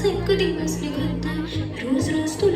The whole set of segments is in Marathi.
माझा एक दिवस निघत नाही रोज रोज तुला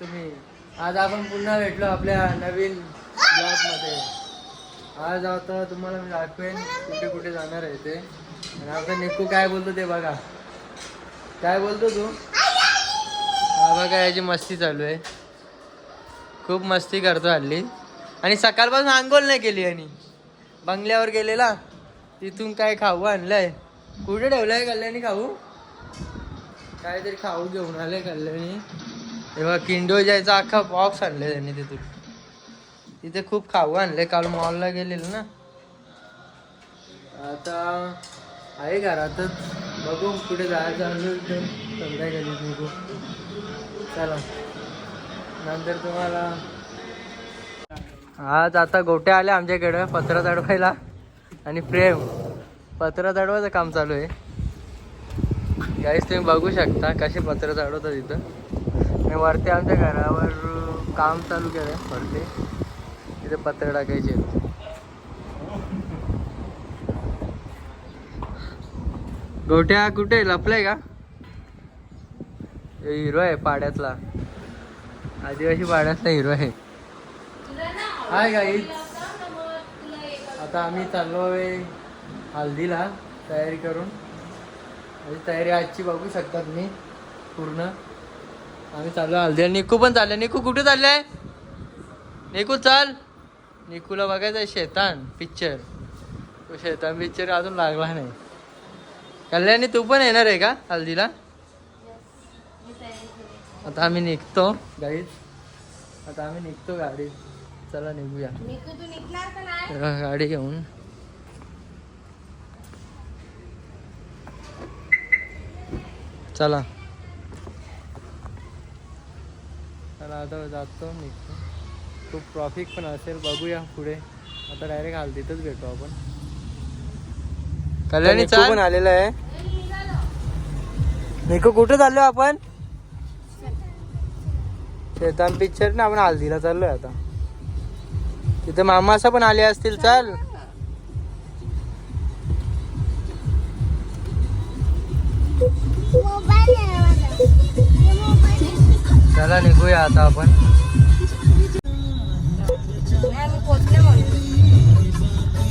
तुम्ही. आज आपण पुन्हा भेटलो आपल्या नवीन ब्लॉगमध्ये. आज आता तुम्हाला मी दाखवेन कुठे कुठे जाणार आहे ते. आणि आता निकू काय बोलतो ते बघा. काय बोलतो तू? हा बघा याची मस्ती चालू आहे. खूप मस्ती करतो हल्ली. आणि सकाळपासून आंघोळ नाही केली आणि बंगल्यावर गेलेला. तिथून काय खाऊ आणलंय? कुठे ठेवलंय कल्याणी खाऊ? काहीतरी खाऊ घेऊन आलंय कल्याणी. तेव्हा किंडो जायचा अख्खा बॉक्स आणले त्यांनी तिथून. तिथे खूप खाऊ आणले काल मॉलला गेलेले ना. आता आहे घरातच. बघू कुठे जायचं असेल तर संध्याकाळी बघू चला. नंतर तुम्हाला आज आता गोटे आले आमच्याकडे पत्र चढवायला. आणि प्रेम. पत्र चढवायचं काम चालू आहे. गाईस तुम्ही बघू शकता कसे पत्र चढवतात इथं. आणि वरती आमच्या घरावर काम चालू केलं वरती. तिथे पत्र टाकायचे आहेत. गोट्या कुठे? लपलाय का? हिरो आहे पाड्यातला. आदिवासी पाड्यातला हिरो आहे. हाय गाई आता आम्ही चाललो आहे हल्दीला तयारी करून. माझी तयारी आजची बघू शकतात मी पूर्ण. आम्ही चाललो हल्दी निकू पण चालले निकू कुठे चालले निकू चाल. निकूला बघायचं आहे शेतान पिक्चर तो शेतान पिक्चर अजून लागला नाही. कल्याणी तू पण येणार आहे का हल्दीला? आता आम्ही निघतो गाईज आता आम्ही निघतो गाडी चला निघूया. गाडी घेऊन. चला. आता जातो निघतो खूप ट्रॉफिक पण असेल बघूया पुढे. आता डायरेक्ट हाल तिथंच भेटू आपण. कल्याणी पण आलेला आहे. निको कुठे चाललो आपण? शेतान पिक्चर ना आपण हल्दीला चाललोय आता. तिथे मामा असं पण आले असतील चाल. चला निघूया आता आपण.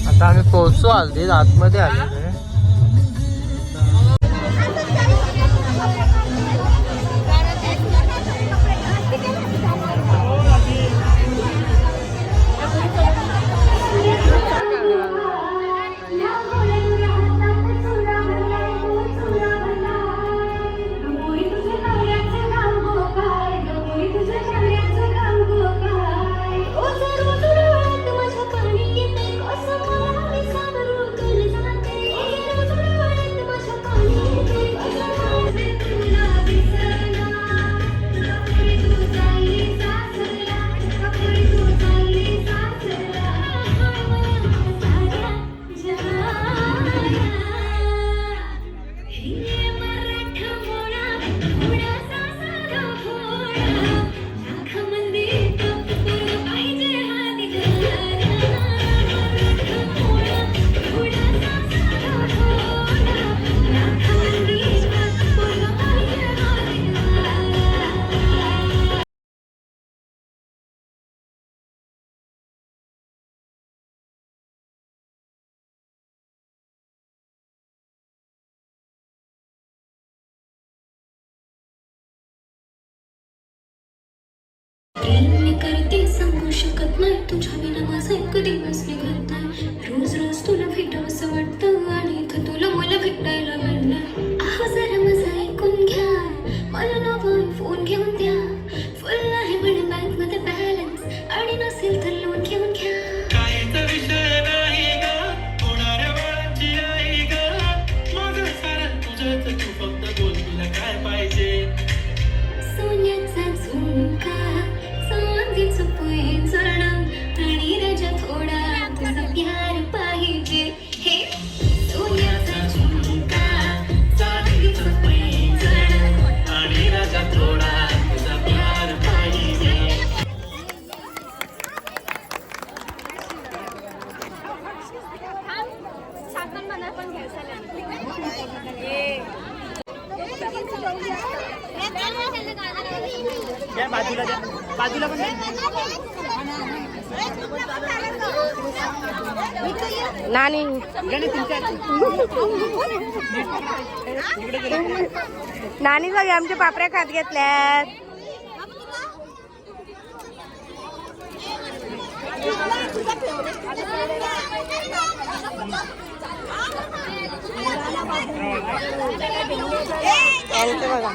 आता आम्ही पोहोचू हल्दी आतमध्ये आलेलो मी करते सांगू शकत नाही. तुझ्या विना माझा एक दिवस निघत नाही. रोज रोज तुला भेटावंसं वाटतं. नानी. नानी सगळे आमच्या पापऱ्या खात घेतल्यात. बघा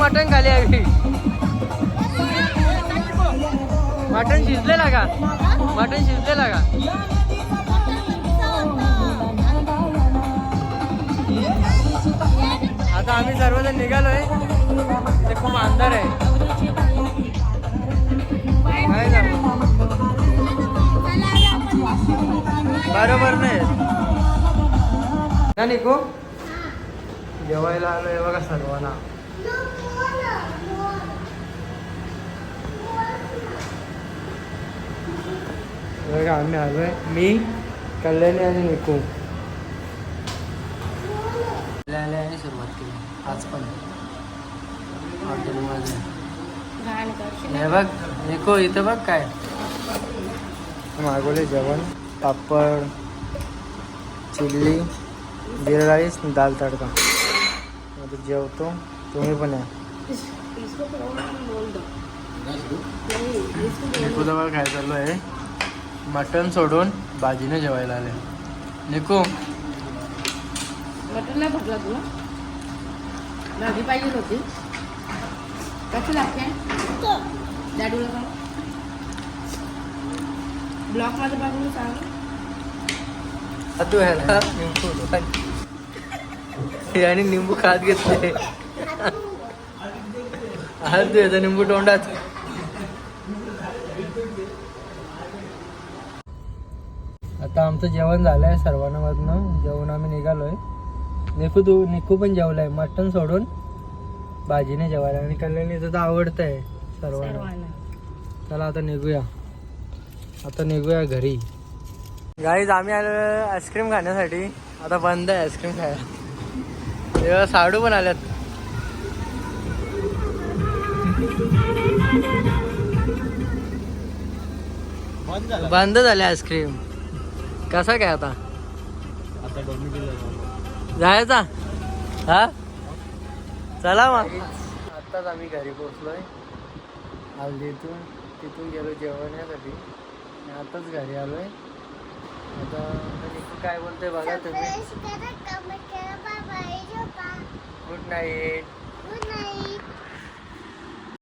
मटण खाली आम्ही मटण शिजलेला का? मटण शिजलेला का? आता आम्ही सर्वजण निघालोय. ते खूप अंधार आहे. काय बरोबर नाही. ना निको? जेवायला आलोय बघा सर्वांना. बघा आम्ही आलोय मी कल्याणी आणि निकू आणि सुरुवात केली आज पण हॉटेलमध्ये हे बघ निको इथं बघ काय मागवले जेवण पापड चिल्ली जिरा राईस दाल तडका जेवतो तुम्ही पण या. निकू जवळ काय चालू आहे. मटण सोडून भाजीने जेवायला आले. निकू. मटण नाही भरला तुला? भाजी पाहिजे होती. कशी लागते? डॅडूला का ब्लॉकमध्ये बघून सांग. तू ह्याला निंबू आणि निंबू खात घेतले. हा तू याचा निंबू तोंडात आता आमचं जेवण झालंय सर्वांना मधनं जेवण आम्ही निघालोय. निकू तू निकू पण जेवलाय. मटण सोडून भाजीने जेवायला. आणि कल्याणीचं तर आवडतं आहे सर्वांना. सर्वांना. चला आता निघूया. आता निघूया घरी. गाईज आम्ही आलो आईस्क्रीम खाण्यासाठी. आता बंद आहे आईस्क्रीम खायला. तेव्हा साडू पण आल्यात. बंद झाले आईस्क्रीम. कसा काय आता? जायचा? हा? चला मग. आत्ताच आम्ही घरी पोहोचलोय. आज तिथून तिथून गेलो जेवण्यासाठी. आणि आताच घरी आलोय. आता काय बोलतोय बघा तुम्ही. Good night